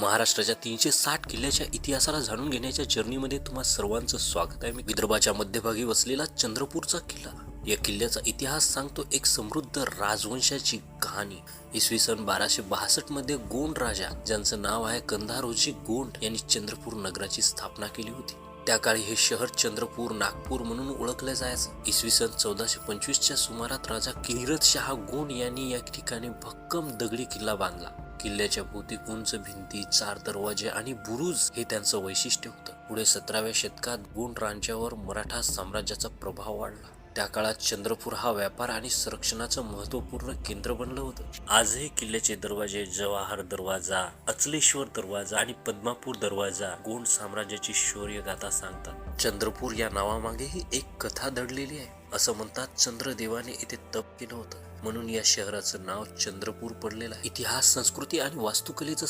महाराष्ट्राच्या तीनशे साठ किल्ल्याच्या इतिहासाला जाणून घेण्याच्या जर्नीमध्ये तुम्हा सर्वांचं स्वागत आहे. मी विदर्भाच्या मध्यभागी वसलेला चंद्रपूरचा किल्ला. या किल्ल्याचा इतिहास सांगतो एक समृद्ध राजवंशाची कहाणी. इसवी सन बाराशे बासष्टमध्ये गोंड राजा ज्यांचं नाव आहे कंधारोजी गोंड यांनी चंद्रपूर नगराची स्थापना केली होती. त्या काळी हे शहर चंद्रपूर नागपूर म्हणून ओळखलं जायचं. इसवी सन चौदाशे पंचवीसच्या सुमारात राजा किरत शहा गोंड यांनी या ठिकाणी भक्कम दगडी किल्ला बांधला. किल्ल्याच्या भोवती उंच भिंती चार दरवाजे आणि बुरुज हे त्यांचं वैशिष्ट्य होतं. पुढे सतराव्या शतकात गोंड राज्यावर मराठा साम्राज्याचा प्रभाव वाढला. त्या काळात चंद्रपूर हा व्यापार आणि संरक्षणाचं महत्त्वपूर्ण केंद्र बनलं होतं. आजही किल्ल्याचे दरवाजे जवाहर दरवाजा अचलेश्वर दरवाजा आणि पद्मापूर दरवाजा गोंड साम्राज्याची शौर्य गाथा सांगतात. चंद्रपूर या नावामागेही एक कथा दडलेली आहे. असं म्हणतात चंद्रदेवाने इथे तप केलं होतं. म्हणून या शहराचं नाव चंद्रपूर पडलेलं आहे. इतिहास संस्कृती आणि वास्तुकलेचं